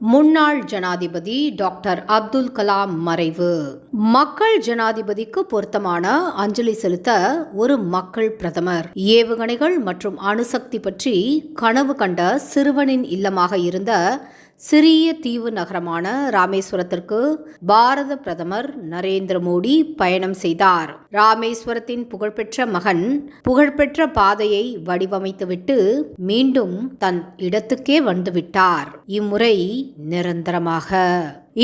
முன்னாள் ஜனாதிபதி டாக்டர் அப்துல் கலாம் மறைவு. மக்கள் ஜனாதிபதிக்கு பொருத்தமான அஞ்சலி செலுத்த ஒரு மக்கள் பிரதமர். ஏவுகணைகள் மற்றும் அணுசக்தி பற்றி கனவு கண்ட சிறுவனின் இல்லமாக இருந்த சிறிய தீவு நகரமான ராமேஸ்வரத்திற்கு பாரத பிரதமர் நரேந்திர மோடி பயணம் செய்தார். ராமேஸ்வரத்தின் புகழ்பெற்ற மகன் புகழ்பெற்ற பாதையை வடிவமைத்துவிட்டு மீண்டும் தன் இடத்துக்கே வந்துவிட்டார். இம்முறை நிரந்தரமாக.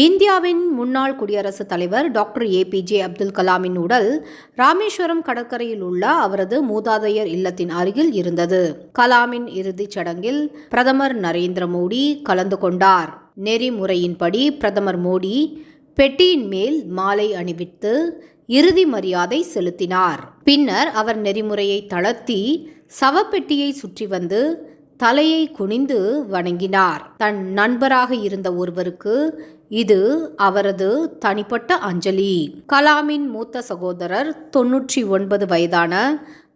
இந்தியாவின் முன்னாள் குடியரசுத் தலைவர் டாக்டர் ஏபிஜே அப்துல் கலாமின் உடல் ராமேஸ்வரம் கடற்கரையில் உள்ள அவரது மூதாதையர் இல்லத்தின் அருகில் இருந்தது. கலாமின் இறுதிச் சடங்கில் பிரதமர் நரேந்திர மோடி கலந்து கொண்டார். நெறிமுறையின்படி பிரதமர் மோடி பெட்டியின் மேல் மாலை அணிவித்து இறுதி மரியாதை செலுத்தினார். பின்னர் அவர் நெறிமுறையை தளர்த்தி சவப்பெட்டியை சுற்றி வந்து தலையை குனிந்து வணங்கினார். தன் நண்பராக இருந்த ஒருவருக்கு இது அவரது தனிப்பட்ட அஞ்சலி. கலாமின் மூத்த சகோதரர் தொன்னூற்றி ஒன்பது வயதான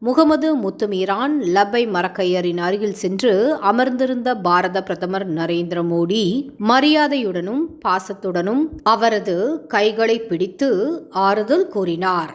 முகமது முத்துமீரான் லப்பை மரக்கையரின் அருகில் சென்று அமர்ந்திருந்த பாரத பிரதமர் நரேந்திர மோடி மரியாதையுடனும் பாசத்துடனும் அவரது கைகளை பிடித்து ஆறுதல் கூறினார்.